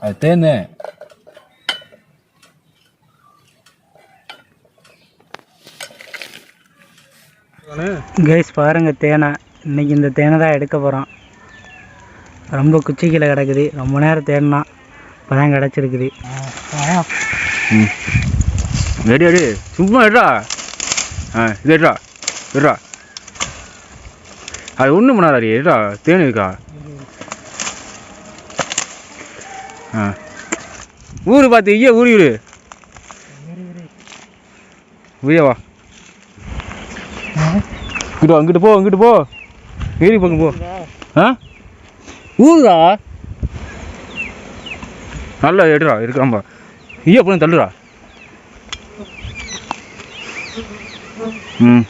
அது தேனு கைஸ் பாருங்க தேனை. இன்னைக்கு இந்த தேனை தான் எடுக்க போகிறோம் ரொம்ப குச்சி கீழே கிடக்குது. ரொம்ப நேரம் தேடினா இப்போ தான் கிடச்சிருக்குது. ம். Ready ready. சும்மா எடுறா. ஆ இது எடுறா. எடுறா. அது ஒன்றும் பண்ணாதாடி எடுறா. தேன் இருக்கா? ஆ. ஊரு பார்த்து ஐயா ஊறி விடு உய்யா வா. இங்கிட்டு வா அங்கிட்டு போ அங்கிட்டு போ. ஏறி பக்கம் போ. ஆ? ஊருடா. நல்லா எடுறா இருக்கிறாம்பா ஐயா பண்ணி தள்ளுடா. ம்.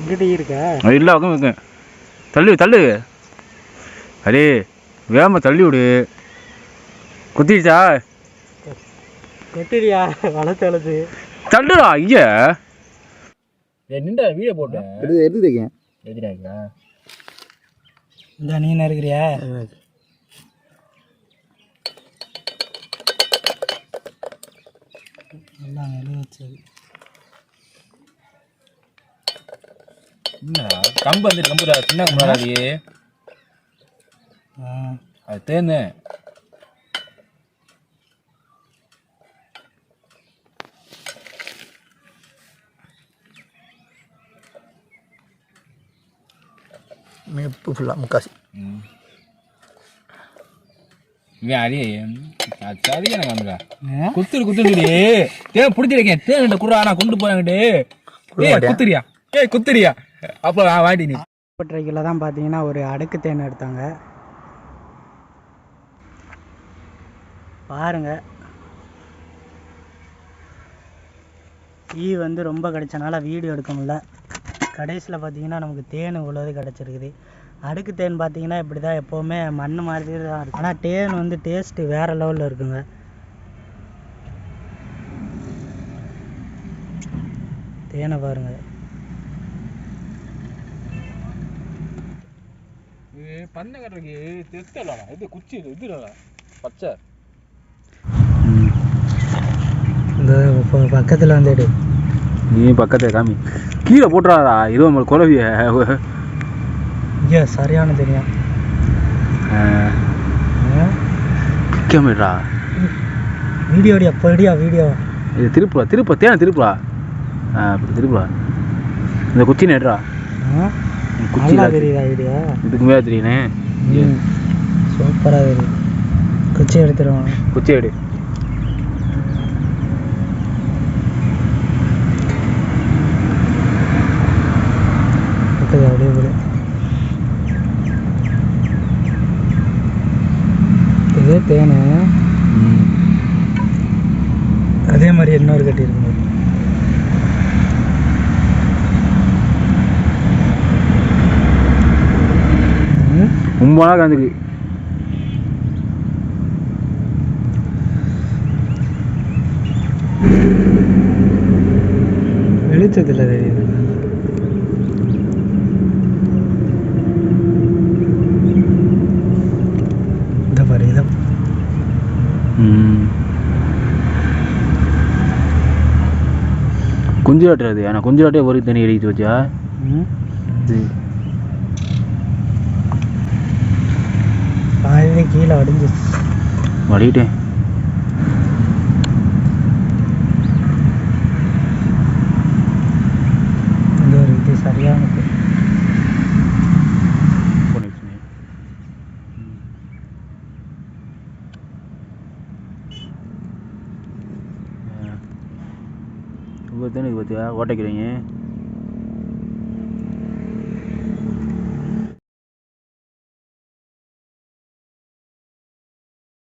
இங்கிட்ட இருக்கா? இல்லை பக்கம் வைக்க தள்ளு தள்ளு. அடே வேம தள்ளி விடு. குத்திடுச்சா? கொட்டிடியா வளர்த்து வளர்த்து. தள்ளுடா ஐயா. நின்றா வீடியோ போட்டேன். எடுத்து எடுத்துக்கேன். எதிராக்கா இந்த நீ இருக்கிறியா? எல்லாம் எழுதி வச்சது. என்ன கம்பு வந்து கம்புடா சின்ன கம்புடா அது. அது தேனு மேப்பு ஃபுல்லாக முக்காசி இவன் அடி அது சரியான கம்புடா குத்துரு குத்துடுடி தேன் பிடிச்சிருக்கேன் தேன் குடுறா நான் கொண்டு போறாங்கட்டு ஏய் குத்துறியா ஏய் குத்துறியா அப்போ வாடி நீ பட்டறைக்கில் தான் பார்த்தீங்கன்னா ஒரு அடுக்கு தேன் எடுத்தாங்க. பாருங்க. ஈ வந்து ரொம்ப கிடைச்சனால வீடியோ எடுக்க முடில கடைசியில் பார்த்தீங்கன்னா நமக்கு தேன் இவ்வளோது கிடச்சிருக்குது. அடுக்கு தேன் பார்த்தீங்கன்னா இப்படி தான் எப்போவுமே மண் மாதிரி தான் இருக்கும். ஆனால் தேன் வந்து டேஸ்ட்டு வேறு லெவலில் இருக்குங்க. தேனை பாருங்கள் பண்ண கட்டுறதுக்கு இது குச்சி இது இது பச்சை. இந்த பக்கத்தில் வந்துடு நீ பக்கத்துல காமி. கீழே போட்டுறாதா இது நம்ம குலவிய ஐயா சரியான தெரியும். கேமிடா வீடியோடியா போடியா வீடியோ? இது திருப்புடா திருப்ப தேனை அப்படி திருப்புடா இந்த குச்சி நேடுறா குச்சி தெரியுதா வீடியோ? இதுக்கு மேலே தெரியுனே சூப்பராக தெரியுது. குச்சி எடுத்துருவோம். குச்சி எடு. அப்படியே போடு இது தேனு அதே மாதிரி இன்னொரு கட்டி இருக்குங்க. ம் ரொம்ப நாள் கலந்துக்கு வெளிச்சத்தில் தெரியுது இந்த பாரு இதை குஞ்சு ஆட்டுறது ஆனால் குஞ்சு ஆட்டே ஒரு தண்ணி எடுத்து வச்சா கீழே அடிஞ்சிச்சு வடிட்டேன் இந்த ஒரு இது சரியான இது. இப்போ இருபத்தி பார்த்தியா ஓட்டைக்கிறீங்க